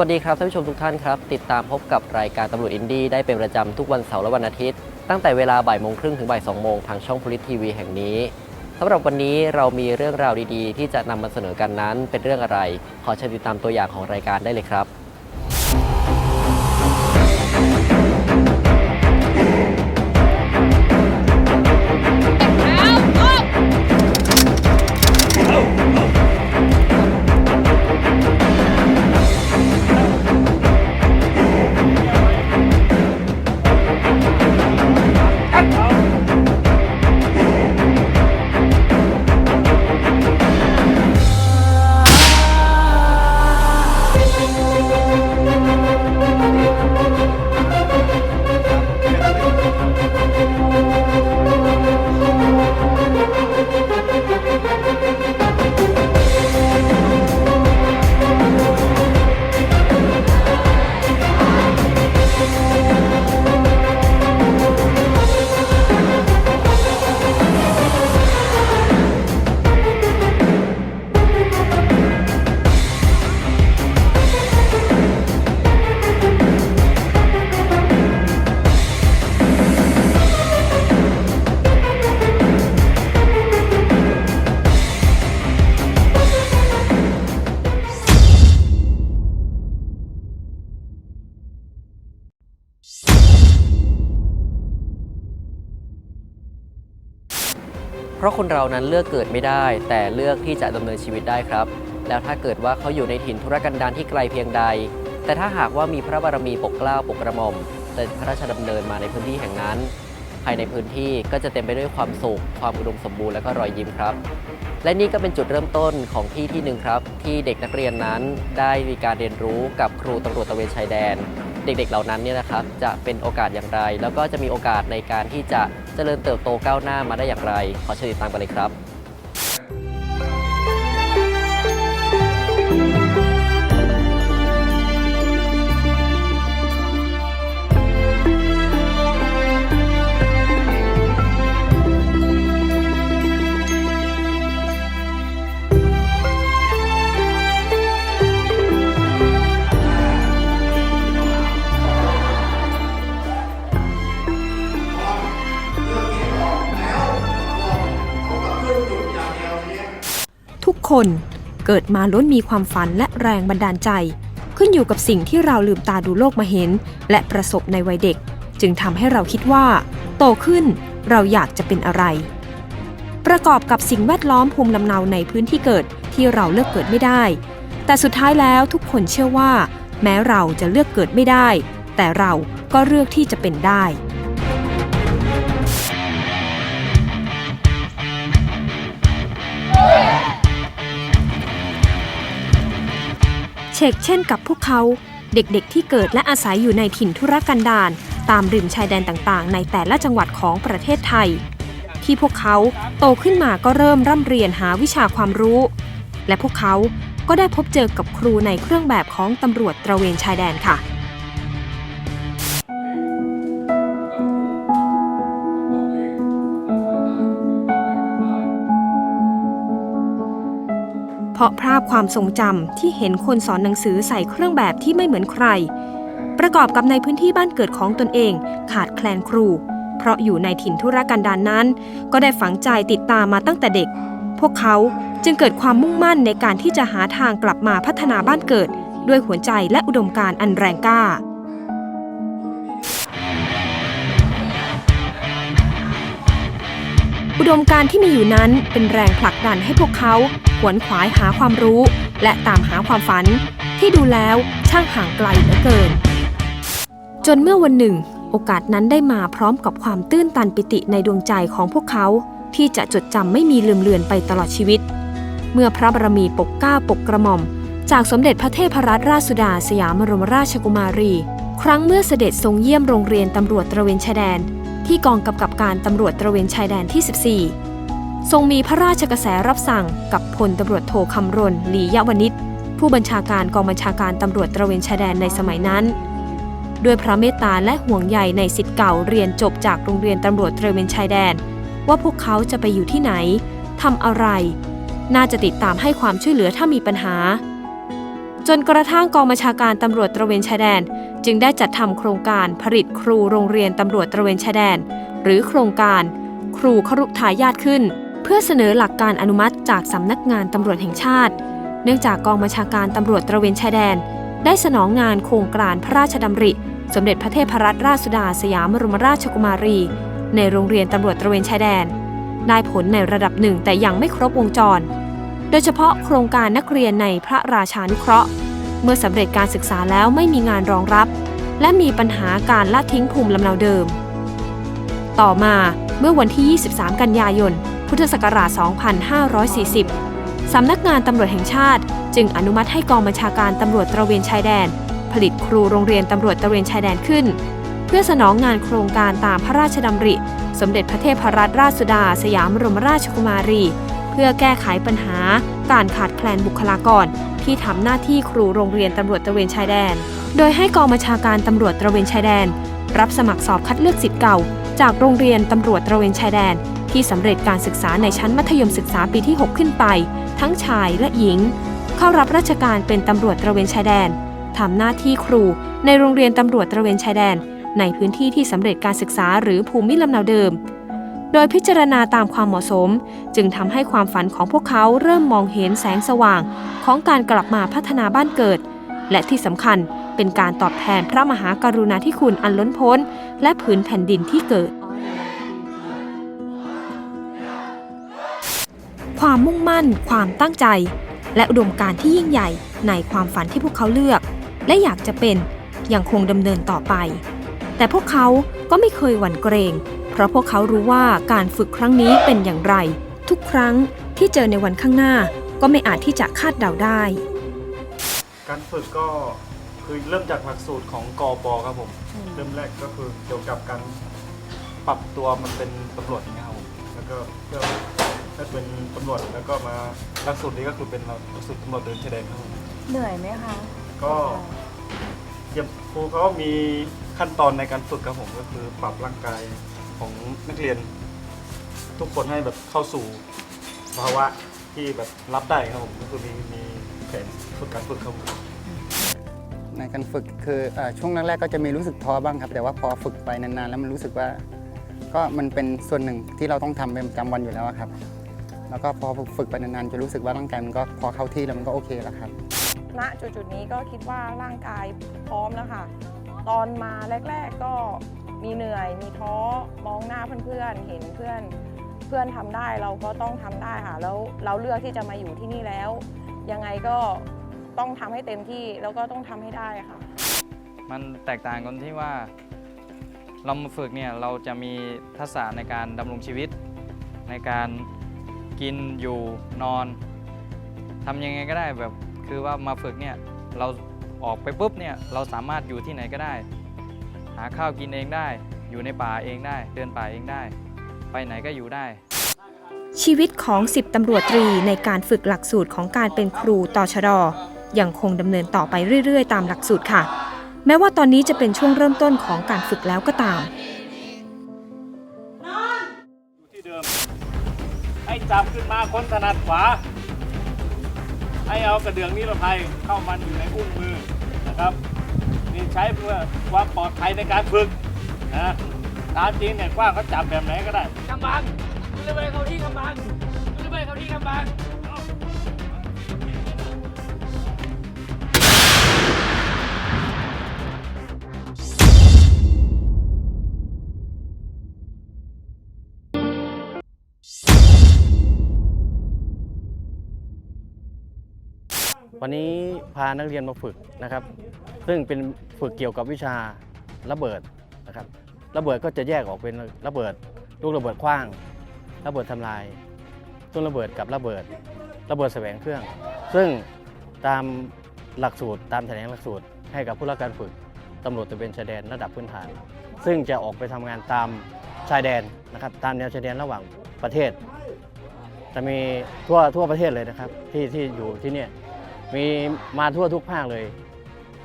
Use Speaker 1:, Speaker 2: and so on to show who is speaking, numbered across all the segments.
Speaker 1: วัสดีครับท่านผู้ชมทุกท่านครับ ติดตามพบกับรายการตำรวจอินดี้ได้เป็นประจำทุกวันเสาร์และวันอาทิตย์ ตั้งแต่เวลาบ่ายโมงครึ่งถึงบ่ายสองโมงทางช่องพลิตทีวีแห่งนี้สำหรับวันนี้เรามีเรื่องราวดีๆ ที่จะนำมาเสนอกันนั้นเป็นเรื่องอะไร ขอเชิญติดตามตัวอย่างของรายการได้เลยครับ คนเรานั้นเลือกเกิดไม่ได้ แต่เลือกที่จะดำเนินชีวิตได้ครับ แล้วถ้าเกิดว่าเขาอยู่ในถิ่นธุรกันดารที่ไกลเพียงใด แต่ถ้าหากว่ามีพระบารมีปกเกล้าปกกระหม่อมเสด็จพระราชดำเนินมาในพื้นที่แห่งนั้น ภายในพื้นที่ก็จะเต็มไปด้วยความสุข ความอุดมสมบูรณ์และก็รอยยิ้มครับ และนี่ก็เป็นจุดเริ่มต้นของที่ที่หนึ่งครับ ที่เด็กนักเรียนนั้นได้มีการเรียนรู้กับครูตำรวจตระเวนชายแดน เด็กๆ เหล่านั้นเนี่ยนะครับจะเป็นโอกาสอย่างไร แล้วก็จะมีโอกาสในการที่จะ จริญเติบโตก้าวหน้ามาได้อย่างไร ขอเชิญติดตามกันเลยครับ
Speaker 2: คนเกิดมาล้วนมีความฝันและแรงบันดาลใจ ขึ้นอยู่กับสิ่งที่เราลืมตาดูโลกมาเห็น และประสบในวัยเด็ก จึงทำให้เราคิดว่า โตขึ้นเราอยากจะเป็นอะไร ประกอบกับสิ่งแวดล้อมภูมิลำเนาในพื้นที่เกิดที่เราเลือกเกิดไม่ได้ แต่สุดท้ายแล้วทุกคนเชื่อว่า แม้เราจะเลือกเกิดไม่ได้ แต่เราก็เลือกที่จะเป็นได้ เชกเช่นกับพวกเขา เด็กๆที่เกิดและอาศัยอยู่ในถิ่นธุรกันดารตามริมชายแดนต่างๆ ในแต่ละจังหวัดของประเทศไทย ที่พวกเขาโตขึ้นมาก็เริ่มร่ำเรียนหาวิชาความรู้ และพวกเขาก็ได้พบเจอกับครูในเครื่องแบบของตำรวจตระเวนชายแดนค่ะ เพราะภาพความทรงจำที่เห็นคนสอนหนังสือใส่เครื่องแบบที่ไม่เหมือนใคร ประกอบกับในพื้นที่บ้านเกิดของตนเอง ขาดแคลนครู เพราะอยู่ในถิ่นธุรกันดารนนั้น ก็ได้ฝังใจติดตามมาตั้งแต่เด็ก พวกเขาจึงเกิดความมุ่งมั่นในการที่จะหาทางกลับมาพัฒนาบ้านเกิด ด้วยหัวใจและอุดมการณ์อันแรงกล้า ดมการที่มีอยู่นั้นเป็นแรงผลักดันให้พวกเขาขวนขวายหาความรู้ และตามหาความฝัน ที่ดูแล้วช่างห่างไกลเหลือเกิน จนเมื่อวันหนึ่ง โอกาสนั้นได้มาพร้อมกับความตื้นตันปิติในดวงใจของพวกเขา ที่จะจดจำไม่มีลืมเลือนไปตลอดชีวิต เมื่อพระบรมีปกเก้าปกกระหม่อม จากสมเด็จพระเทพรัตนราชสุดาสยามบรมราชกุมารี ครั้งเมื่อเสด็จทรงเยี่ยมโรงเรียนตำรวจตระเวนชายแดน ที่กองกำกับการตำรวจตระเวนชายแดนที่ 14 ทรงมีพระราชกระแสรับสั่งกับพลตำรวจโทคำรณลียวณิชผู้บัญชาการกองบัญชาการตำรวจตระเวนชายแดนในสมัยนั้น ด้วยพระเมตตาและห่วงใยในสิทธิ์เก่าเรียนจบจากโรงเรียนตำรวจตระเวนชายแดน ว่าพวกเขาจะไปอยู่ที่ไหนทำอะไร น่าจะติดตามให้ความช่วยเหลือถ้ามีปัญหา จนกระทั่งกองบัญชาการตำรวจตระเวนชายแดน จึงได้จัดทำโครงการผลิตครูโรงเรียนตำรวจตระเวนชายแดน หรือโครงการ ครูครุทายาทขึ้น เพื่อเสนอหลักการอนุมัติจากสำนักงานตำรวจแห่งชาติ เนื่องจากกองบัญชาการตำรวจตระเวนชายแดน ได้สนองงานโครงการพระราชดำริ สมเด็จพระเทพรัตนราชสุดาสยามบรมราชกุมารี ในโรงเรียนตำรวจตระเวนชายแดน ได้ผลในระดับหนึ่งแต่ยังไม่ครบวงจร โดยเฉพาะโครงการนักเรียนในพระราชานุเคราะห์ เมื่อสำเร็จการศึกษาแล้วไม่มีงานรองรับ และมีปัญหาการละทิ้งภูมิลำเนาเดิม ต่อมาเมื่อวันที่ 23 กันยายน พุทธศักราช 2540 สำนักงานตำรวจแห่งชาติ จึงอนุมัติให้กองบัญชาการตำรวจตระเวนชายแดน ผลิตครูโรงเรียนตำรวจตระเวนชายแดนขึ้น เพื่อสนองงานโครงการตามพระราชดำริ สมเด็จพระเทพรัตนราชสุดา สยามบรมราชกุมารี พื่อแก้ไขปัญหา การขาดแคลนบุคลากร ที่ทำหน้าที่ครูโรงเรียนตำรวจตระเวนชายแดน โดยให้กองบัญชาการตำรวจตระเวนชายแดน รับสมัครสอบคัดเลือกสิทธิ์เก่า จากโรงเรียนตำรวจตระเวนชายแดน ที่สำเร็จการศึกษาในชั้นมัธยมศึกษาปีที่ 6 ขึ้นไป ทั้งชายและหญิง เข้ารับราชการเป็นตำรวจตระเวนชายแดนทำหน้าที่ครูในโรงเรียนตำรวจตระเวนชายแดน ในพื้นที่ที่สำเร็จการศึกษาหรือภูมิลำเนาเดิม โดยพิจารณาตามความเหมาะสม จึงทำให้ความฝันของพวกเขาเริ่มมองเห็นแสงสว่างของการกลับมาพัฒนาบ้านเกิด และที่สำคัญเป็นการตอบแทนพระมหากรุณาธิคุณอันล้นพ้น และผืนแผ่นดินที่เกิด ความมุ่งมั่น ความตั้งใจ และอุดมการที่ยิ่งใหญ่ในความฝันที่พวกเขาเลือก และอยากจะเป็นยังคงดำเนินต่อไป แต่พวกเขาก็ไม่เคยหวั่นเกรง ราะพวกเขารู้ว่าการฝึกครั้งนี้เป็นอย่างไร ทุกครั้งที่เจอในวันข้างหน้าก็ไม่อาจที่จะคาดเดาได้
Speaker 3: การฝึกก็คือเริ่มจากหลักสูตรของกอปครับผม เริ่มแรกก็คือเกี่ยวกับการปรับตัวมันเป็นตำรวจอย่างเงี้ยครับผมแล้วก็เพื่อให้เป็นตำรวจแล้วก็มาหลักสูตรนี้ก็คือเป็นหลักสูตรตำรวจเดินชายแดนครับผม
Speaker 4: เหนื่อยไหมคะ
Speaker 3: ก็อย่างครูเขาก็มีขั้นตอนในการฝึกครับผมก็คือปรับร่างกาย ของนักเรียน ทุกคนให้แบบเข้าสู่ภาวะที่แบบรับได้ครับผมก็คือมีมีแผนฝึกการฝึกครับผม
Speaker 5: ในการฝึกคือเออช่วงแรกๆก็จะมีรู้สึกท้อบ้างครับ แต่ว่าพอฝึกไปนานๆ แล้วมันรู้สึกว่า ก็มันเป็นส่วนหนึ่งที่เราต้องทำเป็นประจำวันอยู่แล้วอะครับ แล้วก็พอฝึกไปนานๆจะรู้สึกว่าร่างกายมันก็พอเข้าที่แล้วมันก็โอเคแล้วครับ
Speaker 4: ณจุดๆนี้ก็คิดว่าร่างกายพร้อมแล้วค่ะ ตอนมาแรก ๆก็ มีเหนื่อย มีท้อมองหน้าเพื่อนๆ เห็นเพื่อนเพื่อนทำได้เราก็ต้องทำได้ค่ะแล้วเราเลือกที่จะมาอยู่ที่นี่แล้ว ยังไงก็ต้องทำให้เต็มที่แล้วก็ต้องทำให้ได้ค่ะ
Speaker 6: มันแตกต่างกันที่ว่า เรามาฝึกเนี่ยเราจะมีทักษะในการดำรงชีวิต ในการกินอยู่นอนทำยังไงก็ได้แบบคือว่ามาฝึกเนี่ยเราออกไปปุ๊บเนี่ยเราสามารถอยู่ที่ไหนก็ได้ หาข้าวกินเองได้ อยู่ในป่าเองได้ เดินป่าเองได้ ไปไหนก็อยู่ได้
Speaker 2: ชีวิตของ10ตำรวจตรีในการฝึกหลักสูตรของการเป็นครูตชดยังคงดำเนินต่อไปเรื่อย ๆ ตามหลักสูตรค่ะ แม้ว่าตอนนี้จะเป็นช่วงเริ่มต้นของการฝึกแล้วก็ตาม
Speaker 3: อยู่ที่เดิมให้จับขึ้นมาค้นถนัดขวา ให้เอากระเดื่องนิรภัยเข้ามันอยู่ในอุ้งมือนะครับ นี่ใช้เพื่อความปลอดภัยในการฝึกนะตามจริงเนี่ยกว้างเขาจับแบบไหนก็ได้
Speaker 7: กำบังคุณระเบิดเขาที่กำบังคุณระเบิดเขาที่กำบัง
Speaker 8: วันนี้พานักเรียนมาฝึกนะครับ ซึ่งเป็นฝึกเกี่ยวกับวิชาระเบิดนะครับระเบิดก็จะแยกออกเป็นระเบิดลูกระเบิดขว้าง ระเบิดทำลายต้นระเบิดกับระเบิด ระเบิดแสวงเครื่อง ซึ่งตามหลักสูตรตามแถลงหลักสูตร ให้กับผู้รับการฝึกตำรวจตะเวนชายแดนระดับพื้นฐาน ซึ่งจะออกไปทำงานตามชายแดนนะครับตามแนวชายแดนระหว่างประเทศ จะมีทั่วทั่วประเทศเลยนะครับ ที่ที่อยู่ที่นี่มีมาทั่วทุกภาคเลย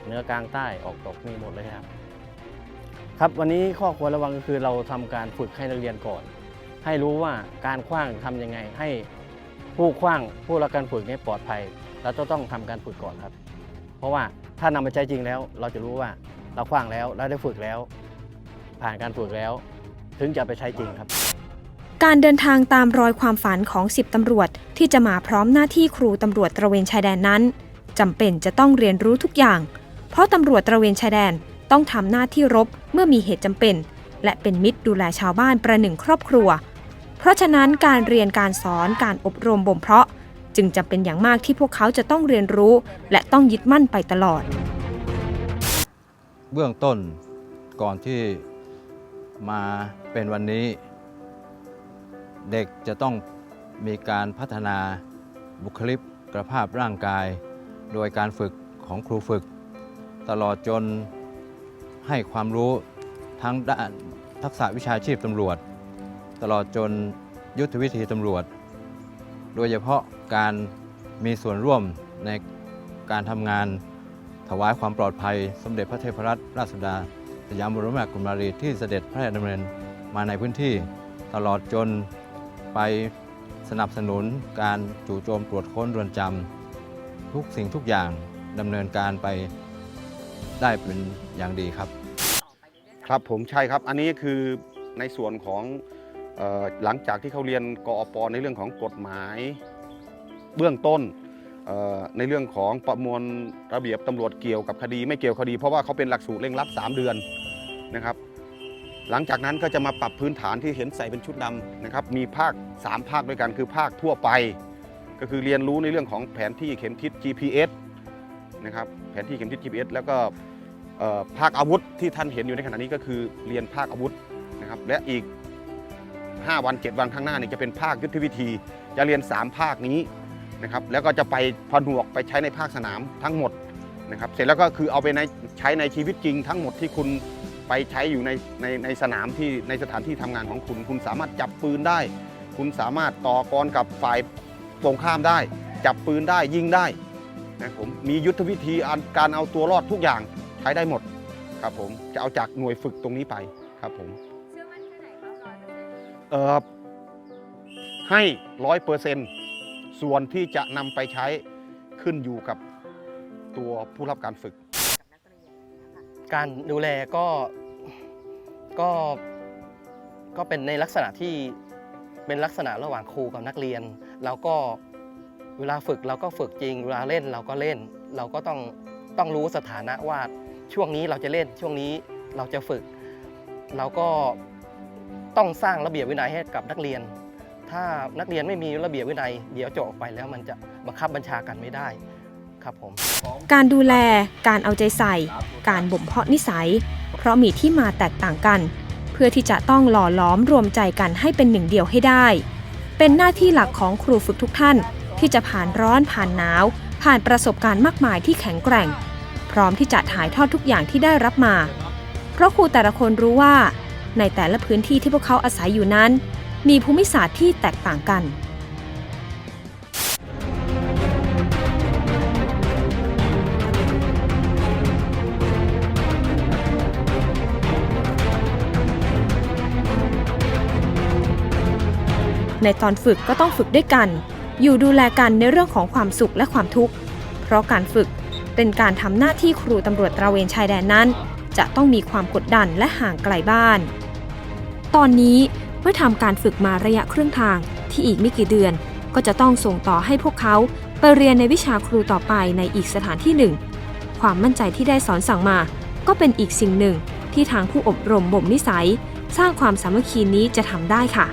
Speaker 8: เหนือกลางใต้ออกตกมีหมดเลยครับ ครับวันนี้ข้อควรระวังก็คือเราทำการฝึกให้นักเรียนก่อน ให้รู้ว่าการคว้างทำยังไงให้ผู้คว้างผู้รับการฝึกนี้ปลอดภัยเราจะต้องทำการฝึกก่อนครับราะว่าถ้านำมาใช้จริงแล้ว เราจะรู้ว่าเราคว้างแล้วเราได้ฝึกแล้ว ผ่านการฝึกแล้ว ถึงจะไปใช้จริงครับ
Speaker 2: การเดินทางตามรอยความฝันของ 10ตำรวจ ที่จะมาพร้อมหน้าที่ครูตำรวจตระเวนชายแดนนั้นจำเป็นจะต้องเรียนรู้ทุกอย่าง เพราะตำรวจตระเวนชายแดนต้องทำหน้าที่รบเมื่อมีเหตุจำเป็น และเป็นมิตรดูแลชาวบ้านประหนึ่งครอบครัว เพราะฉะนั้นการเรียนการสอนการอบรมบ่มเพาะ จึงจำเป็นอย่างมากที่พวกเขาจะต้องเรียนรู้ และต้องยึดมั่นไปตลอด
Speaker 9: เบื้องต้นก่อนที่มาเป็นวันนี้ เด็กจะต้องมีการพัฒนาบุคลิกภาพร่างกาย โดยการฝึกของครูฝึก ตลอดจนให้ความรู้ทั้งด้านทักษะวิชาชีพตำรวจ ตลอดจนยุทธวิธีตำรวจ โดยเฉพาะการมีส่วนร่วมในการทำงานถวายความปลอดภัย สมเด็จพระเทพรัตนราชสุดา สยามบรมราชกุมารีที่เสด็จพระราชดำเนินมาในพื้นที่ ตลอดจนไปสนับสนุนการจู่โจมตรวจค้นเรือนจำทุกสิ่งทุกอย่างดำเนินการไป ได้เป็นอย่างดีครับ
Speaker 10: ครับผมใช่ครับ อันนี้คือในส่วนของเออหลังจากที่เขาเรียนกอปในเรื่องของกฎหมาย เบื้องต้นเอ่อในเรื่องของประมวลระเบียบตำรวจเกี่ยวกับคดีไม่เกี่ยวคดี เพราะว่าเขาเป็นหลักสูตรเร่งรัด3เดือนนะครับ หลังจากนั้นก็จะมาปรับพื้นฐานที่เห็นใส่เป็นชุดดำนะครับ มีภาค 3 ภาคด้วยกันคือภาคทั่วไป ก็คือเรียนรู้ในเรื่องของแผนที่เข็มทิศ GPS นะครับแผนที่เข็มทิศ GPS แล้วก็ ภาคอาวุธที่ท่านเห็นอยู่ในขณะนี้ก็คือเรียนภาคอาวุธนะครับและอีก 5 วัน 7 วันข้างหน้าเนี่ยจะเป็นภาคยุทธวิธี จะเรียน 3 ภาคนี้นะครับแล้วก็จะไปผนวกไปใช้ในภาคสนามทั้งหมดนะครับเสร็จแล้วก็คือเอาไปในใช้ในชีวิตจริงทั้งหมดที่คุณไปใช้อยู่ในในในสนามที่ในสถานที่ทำงานของคุณ คุณสามารถจับปืนได้ คุณสามารถต่อกรกับฝ่ายตรงข้ามได้ จับปืนได้ยิงได้นะครับผมมียุทธวิธีการเอาตัวรอดทุกอย่าง ใช้ได้หมดครับผมจะเอาจากหน่วยฝึกตรงนี้ไปครับผมเอ่อให้ร้อยเปอร์เซนต์ส่วนที่จะนำไปใช้ขึ้นอยู่กับตัวผู้รับการฝึก
Speaker 8: การดูแลก็ก็ก็เป็นในลักษณะที่เป็นลักษณะระหว่างครูกับนักเรียนเราก็เวลาฝึกเราก็ฝึกจริง เวลาเล่นเราก็เล่น เราก็ต้องต้องรู้สถานะว่า ช่วงนี้เราจะเล่นช่วงนี้เราจะฝึก เราก็ต้องสร้างระเบียบวินัยให้กับนักเรียน ถ้านักเรียนไม่มีระเบียบวินัย เดี๋ยวจะออกไปแล้วมันจะบังคับบัญชากันไม่ได้ครับผม
Speaker 2: การดูแลการเอาใจใส่ การบ่มเพาะนิสัย เพราะมีที่มาแตกต่างกัน เพื่อที่จะต้องหล่อล้อมรวมใจกันให้เป็นหนึ่งเดียวให้ได้ เป็นหน้าที่หลักของครูฝึกทุกท่าน ที่จะผ่านร้อนผ่านหนาว ผ่านประสบการณ์มากมายที่แข็งแกร่ง พร้อมที่จะถ่ายทอดทุกอย่างที่ได้รับมา เพราะครูแต่ละคนรู้ว่า ในแต่ละพื้นที่ที่พวกเขาอาศัยอยู่นั้น มีภูมิศาสตร์ที่แตกต่างกันในตอนฝึกก็ต้องฝึกด้วยกัน อยู่ดูแลกันในเรื่องของความสุขและความทุกข์ เพราะการฝึก เป็นการทำหน้าที่ครูตำรวจตระเวนชายแดนนั้น จะต้องมีความกดดันและห่างไกลบ้าน ตอนนี้เมื่อทำการฝึกมาระยะครึ่งทางที่อีกไม่กี่เดือน ก็จะต้องส่งต่อให้พวกเขาไปเรียนในวิชาครูต่อไปในอีกสถานที่หนึ่ง ความมั่นใจที่ได้สอนสั่งมา ก็เป็นอีกสิ่งหนึ่งที่ทางผู้อบรมบ่มนิสัย สร้างความสามัคคีนี้จะทำได้ค่ะ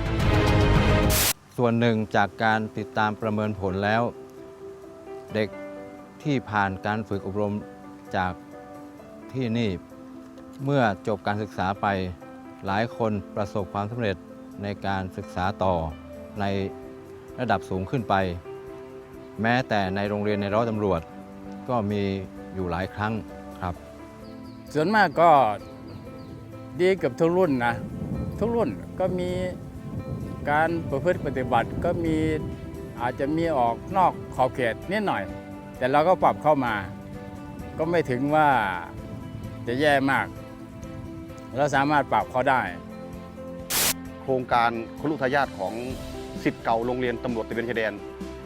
Speaker 9: ส่วนหนึ่งจากการติดตามประเมินผลแล้ว เด็ก ที่ผ่านการฝึกอบรมจากที่นี่ เมื่อจบการศึกษาไปหลายคนประสบความสำเร็จในการศึกษาต่อในระดับสูงขึ้นไป แม้แต่ในโรงเรียนในร้อยตำรวจ ก็มีอยู่หลายครั้งครับ
Speaker 11: ส่วนมากก็ดีเกับทุกรุ่นนะ ทุกรุ่นก็มีการประพฤติปฏิบัติก็มีอาจจะมีออกนอกขอบเขตนิดหน่อย แต่เราก็ปรับเข้ามา ก็ไม่ถึงว่าจะแย่มาก เราสามารถปรับเขาได้
Speaker 10: โครงการครุทายาทของสิทธิ์เก่าโรงเรียนตำรวจตระเวนชายแดน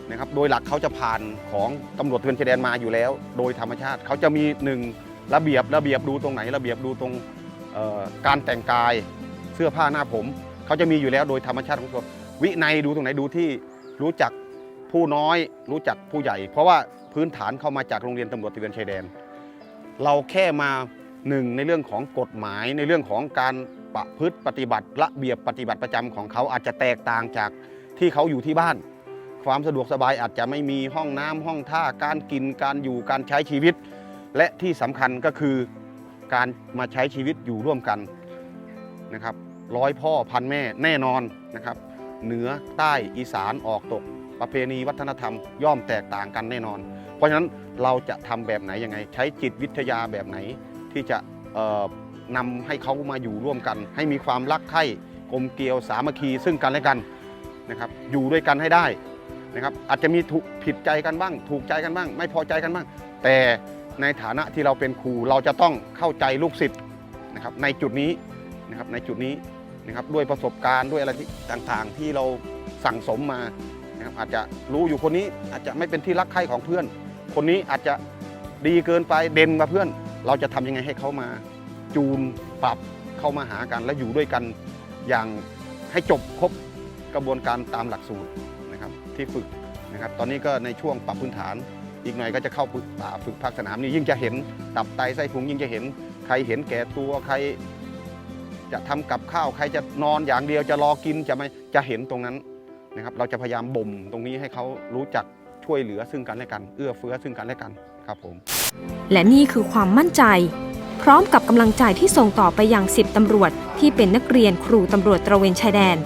Speaker 10: นะครับ โดยหลักเขาจะผ่านของตำรวจตระเวนชายแดนมาอยู่แล้ว โดยธรรมชาติเขาจะมีหนึ่งระเบียบระเบียบดูตรงไหน ระเบียบดูตรงการแต่งกายเสื้อผ้าหน้าผมเขาจะมีอยู่แล้วโดยธรรมชาติของเขาวินัยดูตรงไหนดูที่รู้จักผู้น้อยรู้จักผู้ใหญ่ เพราะว่า พื้นฐานเข้ามาจากโรงเรียนตำรวจตระเวนชายแดน เราแค่มาหนึ่งในเรื่องของกฎหมายในเรื่องของการประพฤติปฏิบัติระเบียบปฏิบัติประจำของเขาอาจจะแตกต่างจากที่เขาอยู่ที่บ้าน ความสะดวกสบายอาจจะไม่มีห้องน้ำห้องท่าการกินการอยู่การใช้ชีวิต และที่สำคัญก็คือการมาใช้ชีวิตอยู่ร่วมกันนะครับร้อยพ่อพันแม่แน่นอนนะครับเหนือใต้อีสานออกตก ประเพณีวัฒนธรรมย่อมแตกต่างกันแน่นอน เพราะฉะนั้นเราจะทำแบบไหนยังไง ใช้จิตวิทยาแบบไหน ที่จะเอ่อนำให้เขามาอยู่ร่วมกัน ให้มีความรักใคร่กลมเกลียวสามัคคีซึ่งกันและกันนะครับอยู่ด้วยกันให้ได้นะครับอาจจะมีถูกผิดใจกันบ้าง ถูกใจกันบ้าง ไม่พอใจกันบ้าง แต่ในฐานะที่เราเป็นครูเราจะต้องเข้าใจลูกศิษย์นะครับในจุดนี้นะครับในจุดนี้นะครับด้วยประสบการณ์ด้วยอะไรที่ต่างๆ ที่เราสั่งสมมานะครับอาจจะรู้อยู่คนนี้อาจจะไม่เป็นที่รักใคร่ของเพื่อน คนนี้อาจจะดีเกินไปเด่นกว่าเพื่อน เราจะทำยังไงให้เขามา จูนปรับเข้ามาหากันและอยู่ด้วยกันอย่างให้จบครบกระบวนการตามหลักสูตรนะครับที่ฝึกนะครับ ตอนนี้ก็ในช่วงปรับพื้นฐาน อีกหน่อยก็จะเข้าฝึกป่าฝึกภาคสนามนี่ยิ่งจะเห็นตับไตไส้พุงยิ่งจะเห็นใครเห็นแก่ตัวใคร จะทำกับข้าวใครจะนอนอย่างเดียวจะรอกินจะไม่จะเห็นตรงนั้นนะครับ เราจะพยายามบ่มตรงนี้ให้เขารู้จัก ช่วยเหลือซึ่งกันและกัน เอื้อเฟื้อซึ่งกันและกันครับผม
Speaker 2: และนี่คือความมั่นใจ พร้อมกับกำลังใจที่ส่งต่อไปยังสิบตำรวจ ที่เป็นนักเรียนครูตำรวจตระเวนชายแดน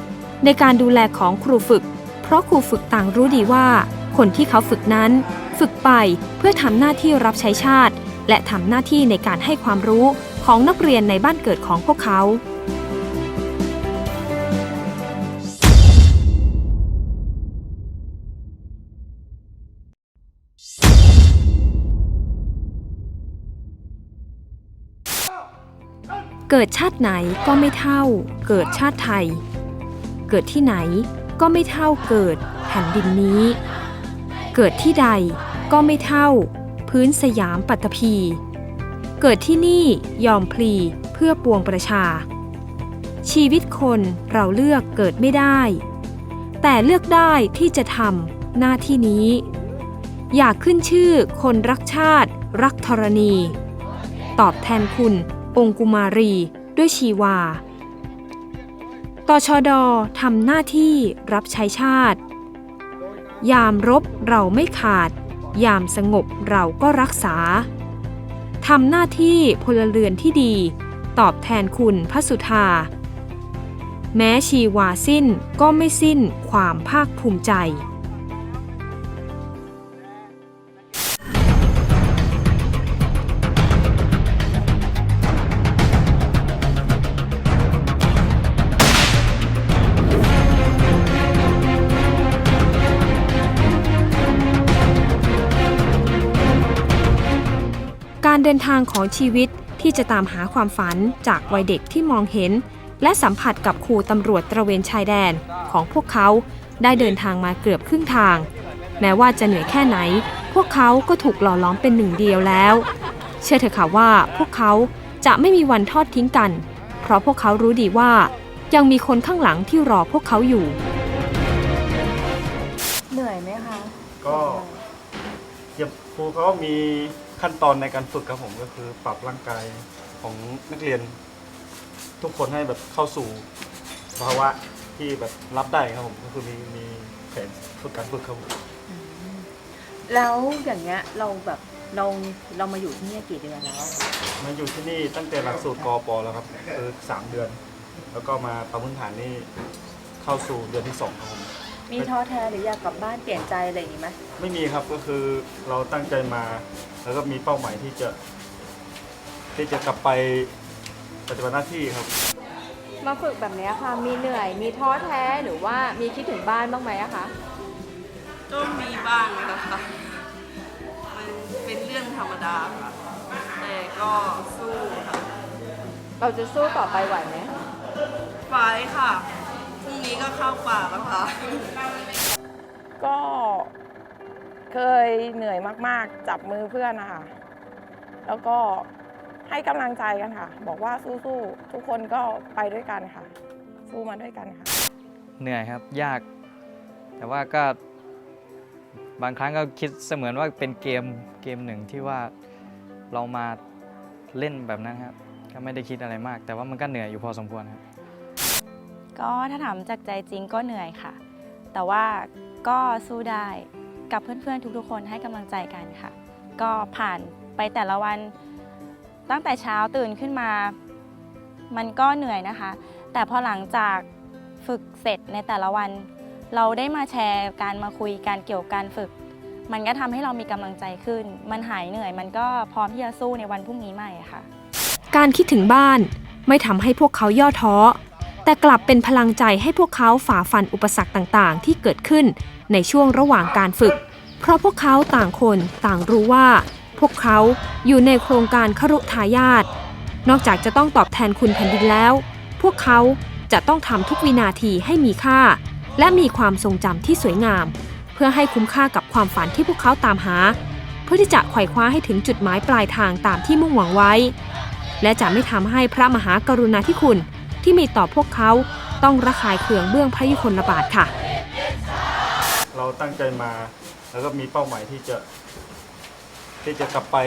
Speaker 2: ในการดูแลของครูฝึก เพราะครูฝึกต่างรู้ดีว่า คนที่เขาฝึกนั้น ฝึกไปเพื่อทำหน้าที่รับใช้ชาติ และทำหน้าที่ในการให้ความรู้ของนักเรียนในบ้านเกิดของพวกเขา เกิดชาติไหนก็ไม่เท่า เกิดชาติไทย เกิดที่ไหนก็ไม่เท่าเกิดแผ่นดินนี้ เกิดที่ใดก็ไม่เท่า พื้นสยามปัตตภีเกิดที่นี่ยอมพลีเพื่อปวงประชา ชีวิตคนเราเลือกเกิดไม่ได้ แต่เลือกได้ที่จะทำหน้าที่นี้ อยากขึ้นชื่อคนรักชาติ รักธรณี ตอบแทนคุณ องคุมารีด้วยชีวา ตชดทำหน้าที่รับใช้ชาติ ยามรบเราไม่ขาด ยามสงบเราก็รักษา ทำหน้าที่พลเรือนที่ดี ตอบแทนคุณพระสุธา แม้ชีวาสิ้นก็ไม่สิ้นความภาคภูมิใจ ดินทางของชีวิตที่จะตามหาความฝันจากวัยเด็กที่มองเห็น และสัมผัสกับครูตำรวจตระเวนชายแดนของพวกเขาได้เดินทางมาเกือบครึ่งทาง แม้ว่าจะเหนื่อยแค่ไหน พวกเขาก็ถูกหล่อล้อมเป็นหนึ่งเดียวแล้ว เชื่อเถอะค่ะว่าพวกเขาจะไม่มีวันทอดทิ้งกัน เพราะพวกเขารู้ดีว่า ยังมีคนข้างหลังที่รอพวกเขาอยู่
Speaker 4: เหนื่อยไหมคะ
Speaker 12: ก็เดี๋ยวครูเขามี ขั้นตอนในการฝึกครับผมก็คือปรับร่างกายของนักเรียน ทุกคนให้แบบเข้าสู่ภาวะที่แบบรับได้ครับผมก็คือมีมีแผนฝึกการฝึกครับผม
Speaker 13: แล้วอย่างเงี้ยเราแบบเราเรามาอยู่ที่เนี่ยกี่เดือนแล้วอะคะ
Speaker 12: มาอยู่ที่นี่ตั้งแต่หลักสูตรกอปแล้วครับคือสามเดือน แล้วก็มาประพื้นฐานนี่เข้าสู่เดือนที่สองครับผม
Speaker 13: มีท้อแท้หรืออยากกลับบ้านเปลี่ยนใจอะไรอย่างงี้ไหม
Speaker 12: ไม่มีครับก็คือเราตั้งใจมา แล้วก็มีเป้าหมายที่จะ ที่จะกลับไปปฏิบัติหน้าที่ครับ
Speaker 13: มาฝึกแบบเนี้ยค่ะ มีเหนื่อย มีท้อแท้หรือว่ามีคิดถึงบ้านบ้างไหมอะคะ
Speaker 14: ก็มีบ้างนะคะ มันเป็นเรื่องธรรมดาค่ะ แต่ก็สู้ค่ะ
Speaker 13: เราจะสู้ต่อไปไหวไหม
Speaker 14: ไฟค่ะพ รุ่งนี้ก็เข้าป่าแล้วค่ะ
Speaker 4: ก็เคยเหนื่อยมากๆ จับมือเพื่อนนะคะแล้วก็ให้กำลังใจกันค่ะ บอกว่าสู้ๆ ทุกคนก็ไปด้วยกันค่ะ สู้มาด้วยกันค่ะ
Speaker 6: เหนื่อยครับยาก แต่ว่าก็บางครั้งก็คิดเสมือนว่าเป็นเกมเกมหนึ่งที่ว่าเรามาเล่นแบบนั้นครับ ก็ไม่ได้คิดอะไรมาก แต่ว่ามันก็เหนื่อยอยู่พอสมควรครับ
Speaker 15: ก็ถ้าถามจากใจจริงก็เหนื่อยค่ะ แต่ว่าก็สู้ได้กับเพื่อนๆทุกๆ คนให้กำลังใจกันค่ะ ก็ผ่านไปแต่ละวันตั้งแต่เช้าตื่นขึ้นมา มันก็เหนื่อยนะคะ แต่พอหลังจากฝึกเสร็จในแต่ละวัน เราได้มาแชร์การมาคุยการเกี่ยวกับการฝึก มันก็ทำให้เรามีกำลังใจขึ้น มันหายเหนื่อย มันก็พร้อมที่จะสู้ในวันพรุ่งนี้ใหม่ค่ะ
Speaker 2: การคิดถึงบ้านไม่ทำให้พวกเขาย่อท้อ แต่กลับเป็นพลังใจให้พวกเขาฝ่าฟันอุปสรรคต่างๆ ที่เกิดขึ้นในช่วงระหว่างการฝึก เพราะพวกเขาต่างคนต่างรู้ว่า พวกเขาอยู่ในโครงการครุทายาทนอกจากจะต้องตอบแทนคุณแผ่นดินแล้ว พวกเขาจะต้องทำทุกวินาทีให้มีค่า และมีความทรงจำที่สวยงาม เพื่อให้คุ้มค่ากับความฝันที่พวกเขาตามหา เพื่อที่จะไขว่คว้าให้ถึงจุดหมายปลายทางตามที่มุ่งหวังไว้ และจะไม่ทำให้พระมหากรุณาธิคุณ ที่มีต่อพวกเขาต้องระคายเคืองเบื้องพระยุคลบาทค่ะ
Speaker 12: เราตั้งใจมาแล้วก็มีเป้าหมายที่จะ ที่จะกลับไป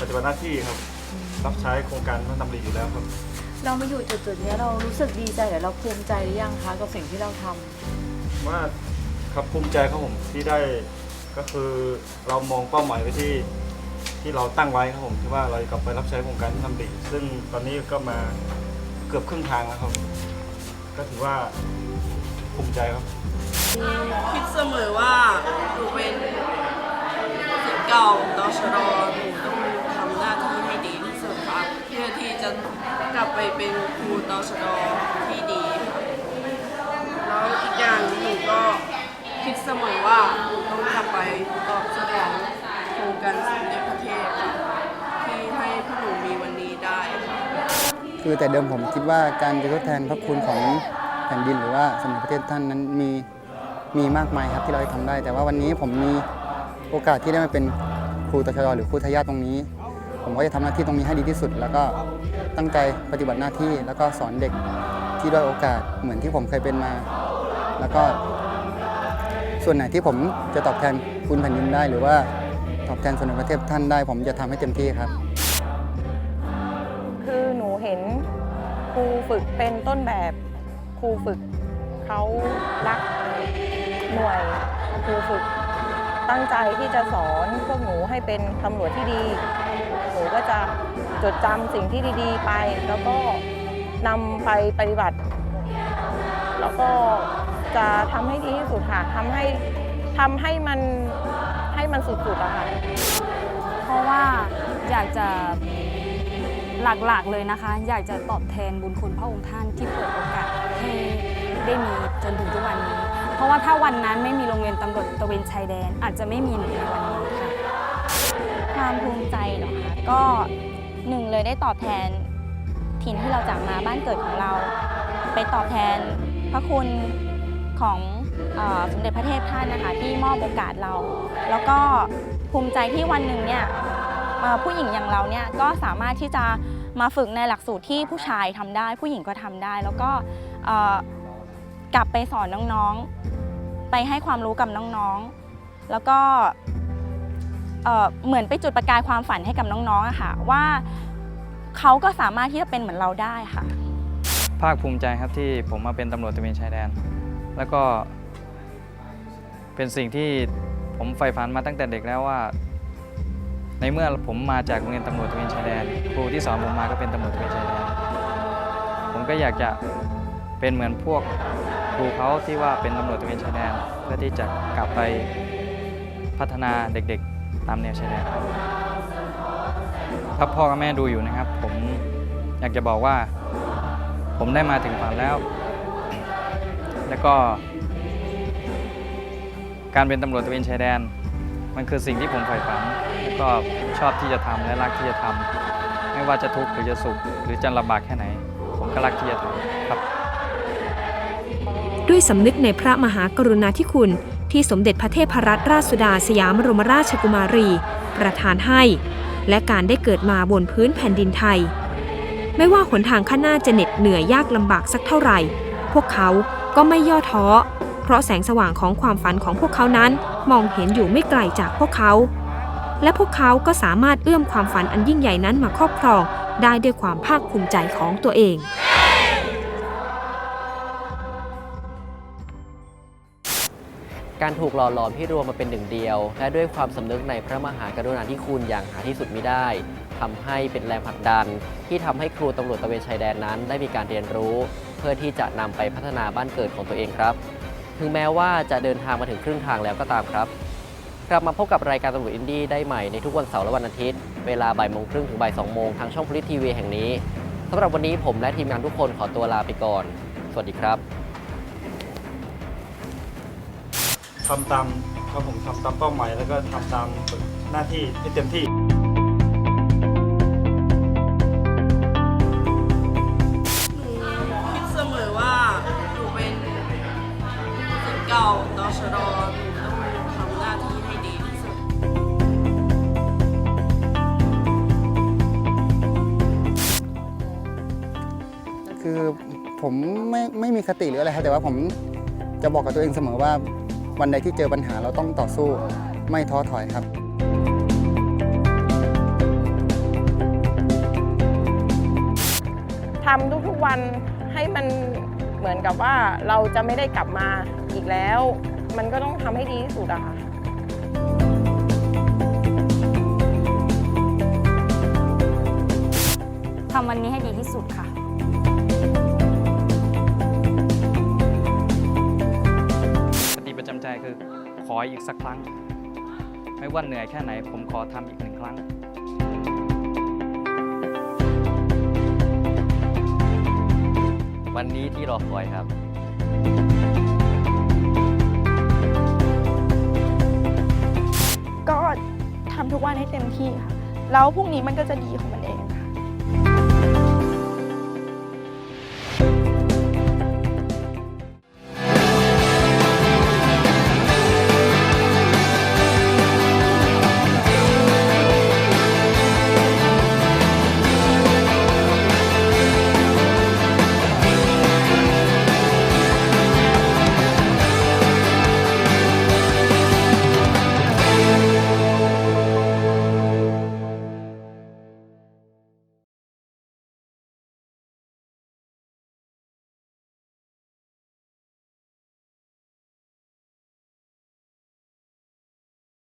Speaker 12: ปฏิบัติหน้าที่ครับ รับใช้โครงการพระดำริอยู่แล้วครับ
Speaker 13: เรามาอยู่จุดๆเนี้ยเรารู้สึกดีใจหรือเราภูมิใจหรือยังคะกับสิ่งที่เราทำ
Speaker 12: ว่าครับภูมิใจครับผมที่ได้ก็คือเรามองเป้าหมายไว้ที่ที่เราตั้งไว้ครับผมที่ว่าเราจะกลับไปรับใช้โครงการที่ทำดีซึ่งตอนนี้ก็มา เกือบครึ่งทางแล้วครับ ก็ถือว่าภูมิใจครับ
Speaker 14: คิดเสมอว่าหนูเป็นศิษย์เก่าตชดหนูต้องทำหน้าที่ให้ดีที่สุดค่ะเพื่อที่จะกลับไปเป็นครูตชดที่ดีค่ะแล้วอีกอย่างหนูก็คิดเสมอว่าหนูต้องกลับไปตอบสนองโครงการสมเด็จพระเทพค่ะที่ให้พวกหนูมีวัน คื
Speaker 5: อแต่เดิมผมคิดว่าการจะทดแทนพระคุณของแผ่นดินหรือว่าสมเด็จพระเทพท่านนั้นมีมีมากมายครับที่เราจะทำได้ แต่ว่าวันนี้ผมมีโอกาสที่ได้มาเป็นครูตชดหรือครูทายาทตรงนี้ ผมก็จะทำหน้าที่ตรงนี้ให้ดีที่สุด แล้วก็ตั้งใจปฏิบัติหน้าที่แล้วก็สอนเด็กที่ด้อยโอกาสเหมือนที่ผมเคยเป็นมา แล้วก็ ส่วนไหนที่ผมจะตอบแทนคุณแผ่นดินได้ หรือว่าตอบแทนสมเด็จพระเทพท่านได้ ผมจะทำให้เต็มที่ครับ
Speaker 4: ครูฝึกเป็นต้นแบบครูฝึกเขารักหน่วยครูฝึกตั้งใจที่จะสอนพวกหนูให้เป็นตำรวจที่ดี หนูก็จะจดจำสิ่งที่ดีๆ ไป แล้วก็นำไปปฏิบัติ แล้วก็จะทำให้ดีที่สุดค่ะทำให้ทำให้มันให้มันสุดๆอะค่ะ
Speaker 16: เพราะว่าอยากจะ หลักๆเลยนะคะ อยากจะตอบแทนบุญคุณพระองค์ท่านที่เปิดโอกาสให้ได้มีจนถึงทุกวันนี้ เพราะว่าถ้าวันนั้นไม่มีโรงเรียนตำรวจตะเวนชายแดน อาจจะไม่มีหนูในวันนี้ค่ะ
Speaker 15: ความภูมิใจเหรอคะก็หนึ่งเลยได้ตอบแทนถิ่นที่เราจากมาบ้านเกิดของเรา ไปตอบแทนพระคุณของอสมเด็จพระเทพท่านนะคะที่มอบโอกาสเรา แล้วก็ภูมิใจที่วันหนึ่งเนี่ย ผู้หญิงอย่างเราเนี่ยก็สามารถที่จะมาฝึกในหลักสูตรที่ผู้ชายทำได้ ผู้หญิงก็ทำได้ แล้วก็กลับไปสอนน้องๆ ไปให้ความรู้กับน้องๆ แล้วก็เอ่อเหมือนไปจุดประกายความฝันให้กับน้องๆอะค่ะว่าเขาก็สามารถที่จะเป็นเหมือนเราได้ค่ะ
Speaker 6: ภาคภูมิใจครับที่ผมมาเป็นตำรวจตระเวนชายแดน แล้วก็เป็นสิ่งที่ผมใฝ่ฝันมาตั้งแต่เด็กแล้วว่า ในเมื่อผมมาจากโรงเรียนตำรวจตระเวนชายแดนครูที่สอนผมมาก็เป็นตำรวจตระเวนชายแดนผมก็อยากจะเป็นเหมือนพวกครูเขาที่ว่าเป็นตำรวจตระเวนชายแดนเพื่อที่จะกลับไปพัฒนาเด็กๆตามแนวชายแดนถ้าพ่อกับแม่ดูอยู่นะครับ ผมอยากจะบอกว่า ผมได้มาถึงฝันแล้ว แล้วก็ การเป็นตำรวจตระเวนชายแดน มันคือสิ่งที่ผมใฝ่ฝัน ก็ชอบที่จะทำและรักที่จะทำไม่ว่าจะทุกข์หรือจะสุข หรือจะลำบากแค่ไหน ผมก็รักที่จะทำครับ
Speaker 2: ด้วยสำนึกในพระมหากรุณาธิคุณ ที่สมเด็จพระเทพรัตนราชสุดาสยามบรมราชกุมารี ประทานให้ และการได้เกิดมาบนพื้นแผ่นดินไทย ไม่ว่าหนทางข้างหน้าจะเหน็ดเหนื่อยยากลำบากสักเท่าไหร่ พวกเขาก็ไม่ย่อท้อ เพราะแสงสว่างของความฝันของพวกเขานั้นมองเห็นอยู่ไม่ไกลจากพวกเขา และพวกเขาก็สามารถเอื้อมความฝันอันยิ่งใหญ่นั้นมาครอบครองได้ด้วยความภาคภูมิใจของตัวเอง
Speaker 1: การถูกหล่อหลอมให้รวมมาเป็นหนึ่งเดียว และด้วยความสำนึกในพระมหากรุณาธิคุณอย่างหาที่สุดมิได้ทำให้เป็นแรงผลักดัน ที่ทำให้ครูตำรวจตะเวนชายแดนนั้นได้มีการเรียนรู้ เพื่อที่จะนำไปพัฒนาบ้านเกิดของตัวเองครับ ถึงแม้ว่าจะเดินทางมาถึงครึ่งทางแล้วก็ตามครับ กลับมาพบกับรายการตำรวจอินดี้ได้ใหม่ในทุกวันเสาร์และวันอาทิตย์ เวลาบ่ายโมงครึ่งถึงบ่ายสองโมงทางช่องพลิทีวีแห่งนี้สำหรับวันนี้ผมและทีมงานทุกคนขอตัวลาไปก่อน สวัสดีครับ
Speaker 12: ทำตามครับผมทำตามเป้าหมายแล้วก็ทำตามหน้าที่ให้เต็มที่
Speaker 14: คิดเสมอว่าหนูเป็นศิษย์เก่าตชด
Speaker 5: ผมไม่ไม่มีคติหรืออะไรครับแต่ว่าผมจะบอกกับตัวเองเสมอว่า วันใดที่เจอปัญหาเราต้องต่อสู้ไม่ท้อถอยครับ
Speaker 4: ทำทุกๆวันให้มันเหมือนกับว่าเราจะไม่ได้กลับมาอีกแล้ว มันก็ต้องทำให้ดีที่สุดอะค่ะ
Speaker 16: ทำวันนี้ให้ดีที่สุดค่ะ
Speaker 6: ออีกสักครั้ง ไม่ว่าเหนื่อยแค่ไหน ผมขอทำอีกหนึ่งครั้ง
Speaker 1: วันนี้ที่รอคอยครับ
Speaker 17: ก็ทำทุกวันให้เต็มที่ค่ะ แล้วพรุ่งนี้มันก็จะดีของมัน